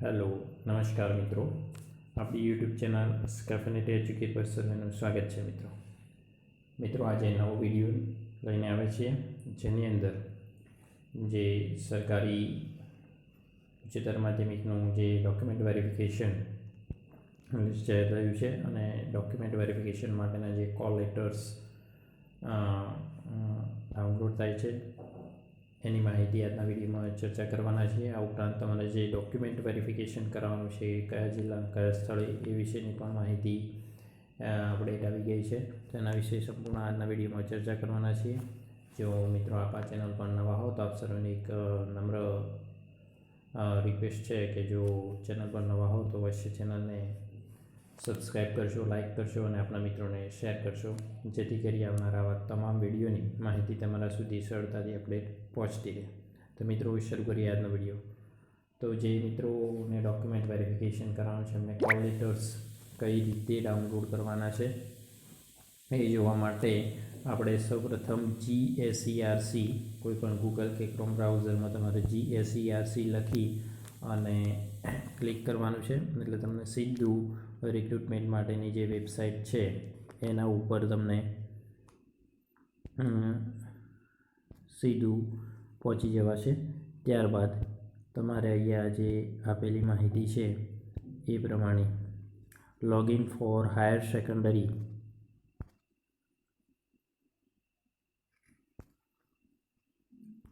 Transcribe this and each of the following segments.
Hello નમસ્કાર મિત્રો. આપણી યુટ્યુબ ચેનલ સ્કેફિનેટ એજ્યુકેટ પર સર્વેનું સ્વાગત છે મિત્રો. મિત્રો, આજે નવો વીડિયો લઈને આવે છીએ, જેની અંદર જે સરકારી ઉચ્ચતર માધ્યમિકનું જે ડોક્યુમેન્ટ વેરિફિકેશન જાહેર થયું છે અને ડોક્યુમેન્ટ વેરિફિકેશન માટેના જે કોલ લેટર્સ ડાઉનલોડ થાય છે એની માહિતી આજના વિડીયોમાં ચર્ચા કરવાના છીએ. આ ઉપરાંત તમારે જે ડોક્યુમેન્ટ વેરિફિકેશન કરવાનું છે, કયા જિલ્લા, કયા સ્થળે, એ વિશેની પણ માહિતી અપડેટ આવી ગઈ છે. તેના વિશે સંપૂર્ણ આજના વિડીયોમાં ચર્ચા કરવાના છીએ. જો મિત્રો આપ આ ચેનલ પર નવા હો, તો આપ સર્વને એક નમ્ર રિક્વેસ્ટ છે કે જો ચેનલ પર નવા હો, તો અવશ્ય ચેનલને સબસ્ક્રાઈબ કરશો, લાઇક કરશો અને આપણા મિત્રોને શેર કરશો. જેથી કરી આવનારા આવા તમામ વિડીયોની માહિતી તમારા સુધી સરળતાથી અપડેટ પહોંચતી રહે. તો મિત્રો, શરૂ કરીએ આજનો વીડિયો. તો જે મિત્રોને ડોક્યુમેન્ટ વેરિફિકેશન કરાવવાનું છે, એમને કોલ લેટર્સ કઈ રીતે ડાઉનલોડ કરવાના છે, એ જોવા માટે આપણે સૌપ્રથમ જી કોઈપણ કોઈ પણ ગૂગલ કે ક્રોમ બ્રાઉઝરમાં તમારે જી એસઈઆરસી લખી અને ક્લિક કરવાનું છે. એટલે તમને સીધું રિક્રુટમેન્ટ માટેની જે વેબસાઇટ છે, એના ઉપર તમને સીધું પહોંચી જવાશે. ત્યારબાદ તમારે અહીંયા જે આપેલી માહિતી છે, એ પ્રમાણે લોગિન ફોર હાયર સેકન્ડરી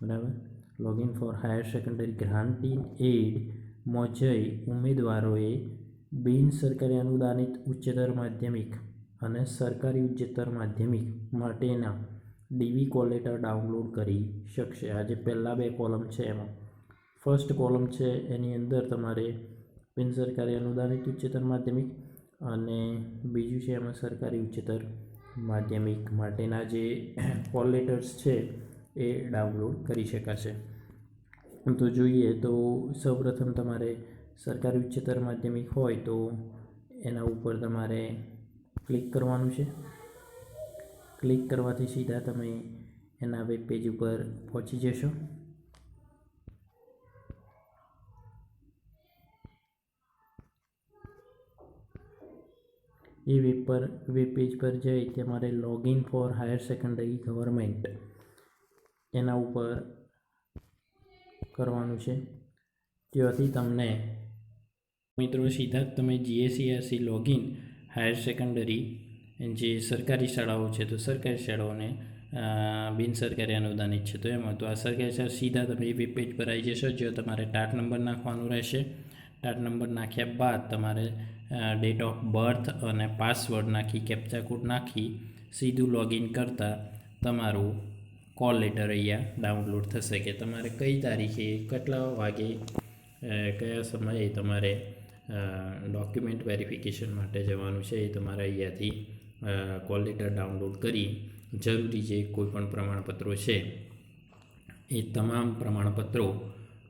બરાબર? Login for higher secondary granting એડમાં જઈ ઉમેદવારોએ બિન સરકારી અનુદાનિત ઉચ્ચતર માધ્યમિક અને સરકારી ઉચ્ચતર માધ્યમિક માટેના ડીવી કોલેટર ડાઉનલોડ કરી શકશે. આ જે પહેલાં બે કોલમ છે એમાં. ફર્સ્ટ કોલમ છે, એની અંદર તમારે બિન સરકારી અનુદાનિત ઉચ્ચતર માધ્યમિક અને બીજું છે એમાં સરકારી ઉચ્ચતર માધ્યમિક માટેના જે કોલ લેટર્સ છે, એ ડાઉનલોડ કરી શકાશે. તો જોઈએ તો સૌપ્રથમ તમારે સરકારી ઉચ્ચતર માધ્યમિક હોય તો એના ઉપર તમારે ક્લિક કરવાનું છે. ક્લિક કરવાથી સીધા તમે એના વેબ પેજ ઉપર પહોંચી જશો. એ વેબ પર, વેબ પેજ પર જઈ તમારે login for higher secondary government એના ઉપર કરવાનું છે. ત્યાંથી તમને મિત્રો સીધા જ તમે જીએસસીઆરસી લોગિન હાયર સેકન્ડરી જે સરકારી શાળાઓ છે, તો સરકારી શાળાઓને બિન સરકારી અનુદાનિત છે તો એમાં. તો આ સરકારી શાળા સીધા તમે વેબ પેજ પર આવી જશો જો તમારે ટાટ નંબર નાખવાનું રહેશે. ટાટ નંબર નાખ્યા બાદ તમારે ડેટ ઓફ બર્થ અને પાસવર્ડ નાખી કેપ્ચા કોડ નાખી, સીધું લોગિન કરતાં તમારું કોલ લેટર અહીંયા ડાઉનલોડ થશે કે તમારે કઈ તારીખે, કેટલા વાગે કયા સમયે તમારે ડોક્યુમેન્ટ વેરિફિકેશન માટે જવાનું છે એ તમારે અહીંયાથી કોલ લેટર ડાઉનલોડ કરી જરૂરી જે કોઈપણ પ્રમાણપત્રો છે એ તમામ પ્રમાણપત્રો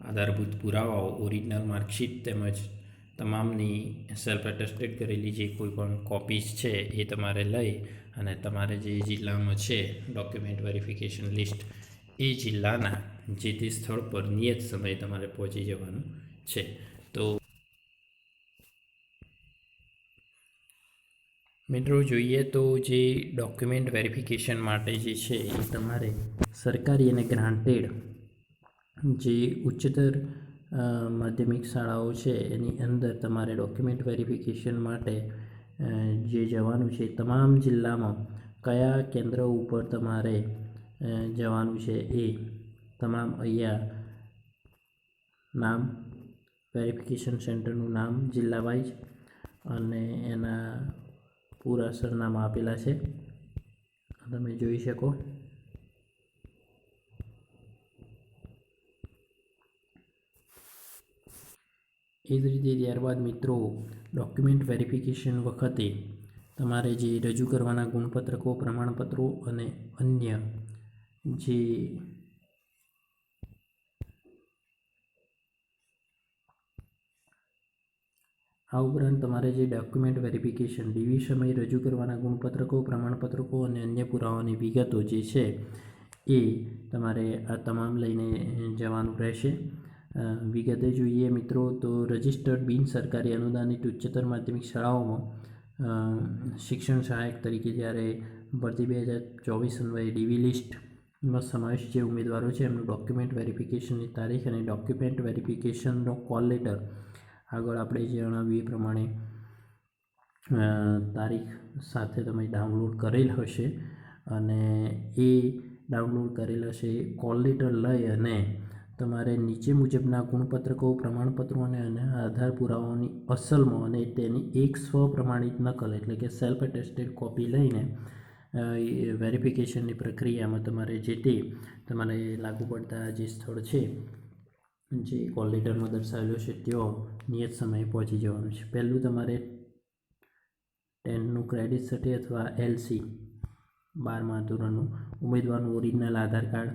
આધારભૂત પુરાવાઓ, ઓરિજિનલ માર્કશીટ તેમજ તમામની સેલ્ફ એટેસ્ટેડ કરેલી જે કોઈ પણ કોપીઝ છે એ તમારે લઈ અને તમારે જે જિલ્લામાં છે ડોક્યુમેન્ટ વેરિફિકેશન લિસ્ટ એ જિલ્લાના જે તે સ્થળ પર નિયત સમયે તમારે પહોંચી જવાનું છે. તો મિત્રો જોઈએ તો જે ડોક્યુમેન્ટ વેરિફિકેશન માટે જે છે એ તમારે સરકારી અને ગ્રાન્ટેડ જે ઉચ્ચતર માધ્યમિક શાળાઓ છે, એની અંદર તમારે ડોક્યુમેન્ટ વેરિફિકેશન માટે જે જવાનું છે તમામ જિલ્લામાં કયા કેન્દ્ર ઉપર તમારે જવાનું છે એ તમામ અહીંયા નામ વેરિફિકેશન સેન્ટરનું નામ જિલ્લા વાઇઝ અને એના પૂરા સરનામા આપેલા છે. તમે જોઈ શકો. એ જ રીતે ત્યારબાદ મિત્રો ડોક્યુમેન્ટ વેરિફિકેશન વખતે તમારે જે રજૂ કરવાના ગુણપત્રકો, પ્રમાણપત્રો અને અન્ય જે આ ઉપરાંત તમારે જે ડોક્યુમેન્ટ વેરિફિકેશન ડીવી સમયે રજૂ કરવાના ગુણપત્રકો, પ્રમાણપત્રકો અને અન્ય પુરાવાની વિગતો જે છે એ તમારે આ તમામ લઈને જવાનું રહેશે. વિગતે જોઈએ મિત્રો, તો રજિસ્ટર્ડ બિન સરકારી અનુદાનિત ઉચ્ચતર માધ્યમિક શાળાઓમાં શિક્ષણ સહાયક તરીકે જ્યારે ભરતી બે હજાર ચોવીસ અન્વયે ડીવી લિસ્ટમાં સમાવેશ જે ઉમેદવારો છે, એમનું ડોક્યુમેન્ટ વેરિફિકેશનની તારીખ અને ડોક્યુમેન્ટ વેરિફિકેશનનો કોલ લેટર આગળ આપણે જણાવ્યું એ પ્રમાણે તારીખ સાથે તમે ડાઉનલોડ કરેલ હશે અને એ ડાઉનલોડ કરેલ હશે કોલ લેટર લઈ અને તમારે નીચે મુજબના ગુણપત્રકો, પ્રમાણપત્રો અને અને આધાર પુરાવાઓની અસલમાં અને તેની એક સ્વપ્રમાણિત નકલ, એટલે કે સેલ્ફ એટેસ્ટેડ કોપી લઈને વેરિફિકેશનની પ્રક્રિયામાં તમારે જે તે તમારે લાગુ પડતા જે સ્થળ છે, જે કોલ લેટરમાં દર્શાવેલો છે, તેઓ નિયત સમયે પહોંચી જવાનું છે. પહેલું તમારે ટેનનું ક્રેડિટ સર્ટી અથવા એલસી બારમા ધોરણનું ઉમેદવારનું ઓરિજિનલ આધાર કાર્ડ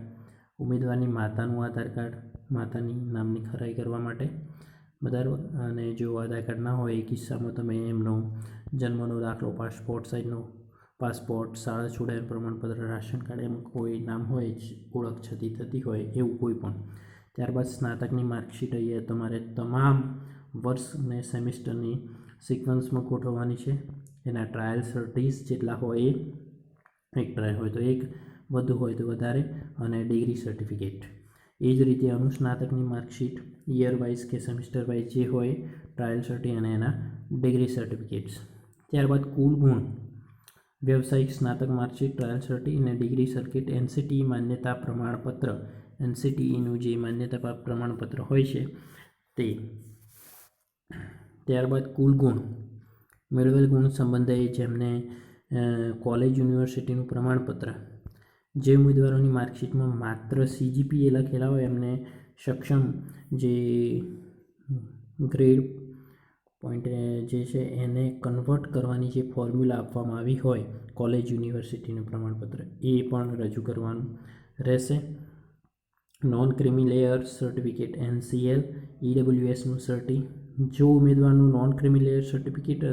ઉમેદવારની માતાનું આધાર કાર્ડ, માતાની નામની ખરાઈ કરવા માટે બરાબર અને જો આધાર કાર્ડ ના હોય એ કિસ્સામાં તમે એમનો જન્મનો દાખલો, પાસપોર્ટ સાઇઝનો પાસપોર્ટ, શાળા છોડાયેલ પ્રમાણપત્ર, રાશન કાર્ડ એમ કોઈ નામ હોય જ, ઓળખ છતી થતી હોય એવું કોઈ પણ. ત્યારબાદ સ્નાતકની માર્કશીટ અહીંયા તમારે તમામ વર્ષ અને સેમિસ્ટરની સિક્વન્સમાં ગોઠવવાની છે. એના ટ્રાયલ સર્ટીસ જેટલા હોય એ એક ટ્રાયલ હોય તો એક વધુ હોય તો વધારે અને ડિગ્રી સર્ટિફિકેટ. એ જ રીતે અનુસ્નાતકની માર્કશીટ, યર વાઇઝ કે સેમિસ્ટર વાઇઝ જે હોય, ટ્રાયલ સર્ટી અને એના ડિગ્રી સર્ટિફિકેટ્સ. ત્યારબાદ કુલ ગુણ. વ્યવસાયિક સ્નાતક માર્કશીટ, ટ્રાયલ સર્ટી અને ડિગ્રી સર્કિટ એનસીટી માન્યતા પ્રમાણપત્ર. એનસીટીઈનું જે માન્યતા પ્રમાણપત્ર હોય છે તે. ત્યારબાદ કુલ ગુણ. મેળવેલ ગુણ સંબંધે જેમને કોલેજ યુનિવર્સિટીનું પ્રમાણપત્ર. જે ઉમેદવારોની માર્કશીટમાં માત્ર સીજીપીએ લખેલા હોય, એમને સક્ષમ જે ગ્રેડ પોઈન્ટ જે છે, એને કન્વર્ટ કરવાની જે ફોર્મ્યુલા આપવામાં આવી હોય, કોલેજ, યુનિવર્સિટીનું પ્રમાણપત્ર, એ પણ રજૂ કરવાનું રહેશે. Non creamy layer certificate NCL ઈડબ્લ્યુએસનું સર્ટી જો ઉમેદવારનું નોન ક્રિમિલેયર સર્ટિફિકેટ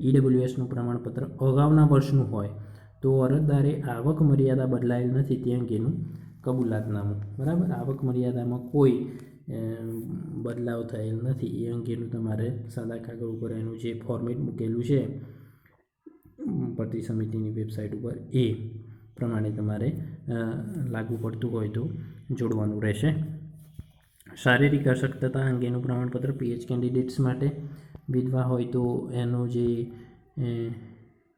ઈડબ્લ્યુએસનું પ્રમાણપત્ર અગાઉના વર્ષનું હોય તો અરજદારે આવક મર્યાદા બદલાયેલ નથી તે અંગેનું કબૂલાતનામું. બરાબર? આવક મર્યાદામાં કોઈ બદલાવ થયેલ નથી. એ અંગેનું તમારે સાદા કાગળ ઉપર એનું જે ફોર્મેટ મૂકેલું છે ભરતી સમિતિની વેબસાઇટ ઉપર, એ પ્રમાણે તમારે લાગુ પડતું હોય તો જોડવાનું રહેશે. શારીરિક અશક્તતા અંગેનું પ્રમાણપત્ર પીએચ કેન્ડિડેટ્સ માટે વિધવા હોય તો એનો જે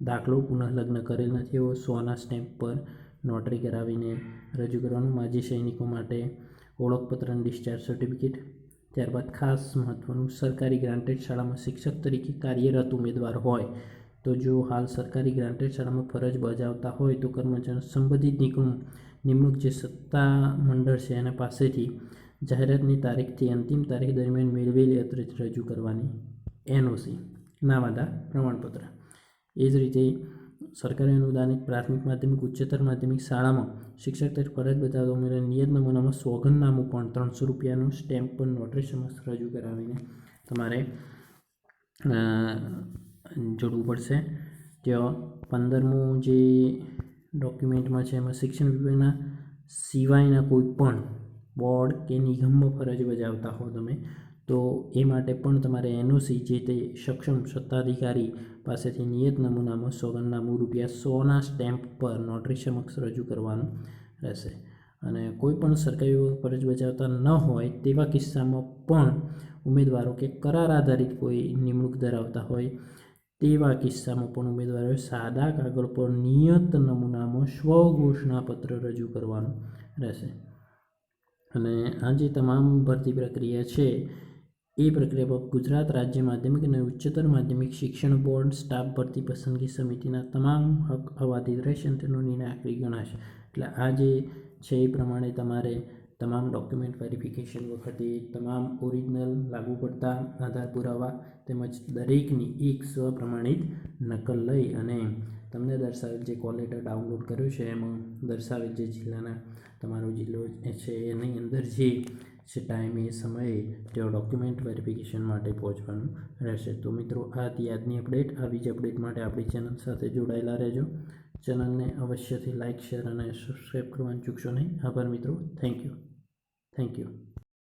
દાખલો પુનઃલગ્ન કરેલ નથી એવો સોના સ્ટેમ્પ પર નોટરી કરાવીને રજૂ કરવાનું માજી સૈનિકો માટે ઓળખપત્ર ડિસ્ચાર્જ સર્ટિફિકેટ. ત્યારબાદ ખાસ મહત્ત્વનું સરકારી ગ્રાન્ટેડ શાળામાં શિક્ષક તરીકે કાર્યરત ઉમેદવાર હોય તો જો હાલ સરકારી ગ્રાન્ટેડ શાળામાં ફરજ બજાવતા હોય તો કર્મચારી સંબંધિત નિગમ નિમણૂક જે સત્તા મંડળ છે એના પાસેથી જાહેરાતની તારીખથી અંતિમ તારીખ દરમિયાન મેળવેલી અત્રે રજૂ કરવાની. એનઓસી નામાદા પ્રમાણપત્ર. એ જ રીતે સરકારી અનુદાનિત પ્રાથમિક માધ્યમિક, ઉચ્ચતર માધ્યમિક શાળામાં શિક્ષક તરીકે ફરજ બજાવતા ઉમેદવાર નિયત નમૂનામાં સોગંદનામું પણ ત્રણસો રૂપિયાનું સ્ટેમ્પ પર નોટરી સમક્ષ રજૂ કરાવીને તમારે જોડવું પડશે. ત્યાં પંદરમું જે ડોક્યુમેન્ટમાં છે, એમાં શિક્ષણ વિભાગના સિવાયના કોઈ પણ બોર્ડ કે નિગમમાં ફરજ બજાવતા હો તમે તો એ માટે પણ તમારે એનઓસી જે તે સક્ષમ સત્તાધિકારી પાસેથી નિયત નમૂનામાં સોગંદનામું રૂપિયા સોના સ્ટેમ્પ પર નોટરી સમક્ષ રજૂ કરવાનું રહેશે. અને કોઈ પણ સરકારી ફરજ બજાવતા ન હોય તેવા કિસ્સામાં પણ ઉમેદવારો કે કરાર આધારિત કોઈ નિમણૂક ધરાવતા હોય તેવા કિસ્સામાં પણ ઉમેદવારોએ સાદા કાગળ પર નિયત નમૂનામાં સ્વઘોષણાપત્ર રજૂ કરવાનું રહેશે. અને આ જે તમામ ભરતી પ્રક્રિયા છે એ પ્રક્રિયા પર ગુજરાત રાજ્ય માધ્યમિક અને ઉચ્ચતર માધ્યમિક શિક્ષણ બોર્ડ સ્ટાફ ભરતી પસંદગી સમિતિના તમામ હક હવાથી રહેશે અને તેનો નિર્ણય આખરી ગણાશે. એટલે આ જે છે એ પ્રમાણે તમારે તમામ ડોક્યુમેન્ટ વેરિફિકેશન વખતે તમામ ઓરિજિનલ લાગુ પડતા આધાર પુરાવા તેમજ દરેકની એક સ્વપ્રમાણિત નકલ લઈ અને તમને દર્શાવેલ જે કોલ લેટર ડાઉનલોડ કર્યો છે એમાં દર્શાવેલ જે જિલ્લાના તમારો જિલ્લો છે એની અંદર જે છે, ટાઈમે એ સમયે તેઓ ડોક્યુમેન્ટ વેરિફિકેશન માટે પહોંચવાનું રહેશે. તો મિત્રો, આ હતી આજની અપડેટ આવી જ અપડેટ માટે આપણી ચેનલ સાથે જોડાયેલા રહેજો. ચેનલને અવશ્યથી લાઇક શેર અને સબસ્ક્રાઈબ કરવાનું ચૂકશો નહીં. આભાર મિત્રો. Thank you thank you